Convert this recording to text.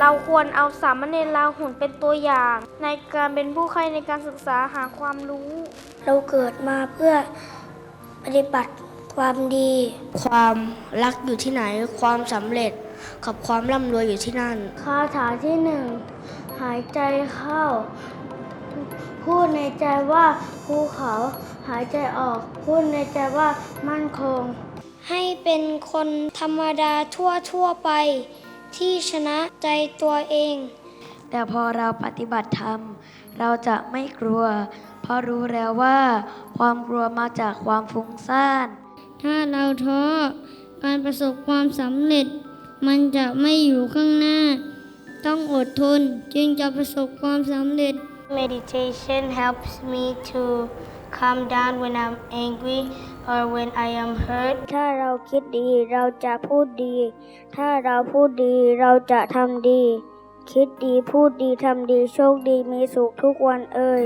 เราควรเอาสามเณรลาหุนเป็นตัวอย่าง ในการเป็นผู้ใคร่ในการศึกษาหาความรู้ เราเกิดมาเพื่อปฏิบัติความดี ความรักอยู่ที่ไหน ความสำเร็จกับความร่ำรวยอยู่ที่นั่น คาถาที่หนึ่งหายใจเข้า พูดในใจว่าภูเขาหายใจออก พูดในใจว่ามั่นคง ให้เป็นคนธรรมดาทั่วทั่วๆไป ที่ชนะใจตัวเอง แต่พอเราปฏิบัติธรรม เราจะไม่กลัว เพราะรู้แล้วว่า ความกลัวมาจากความฟุ้งซ่าน ถ้าเราท้อการประสบความสำเร็จ มันจะไม่อยู่ข้างหน้า ต้องอดทนจึงจะประสบความสำเร็จ Meditation helps me to calm down when I'm angry or when I am hurt ถ้าเราคิดดีเราจะพูดดี ถ้าเราพูดดีเราจะทำดี คิดดีพูดดีทำดีโชคดีมีสุขทุกวันเอ่ย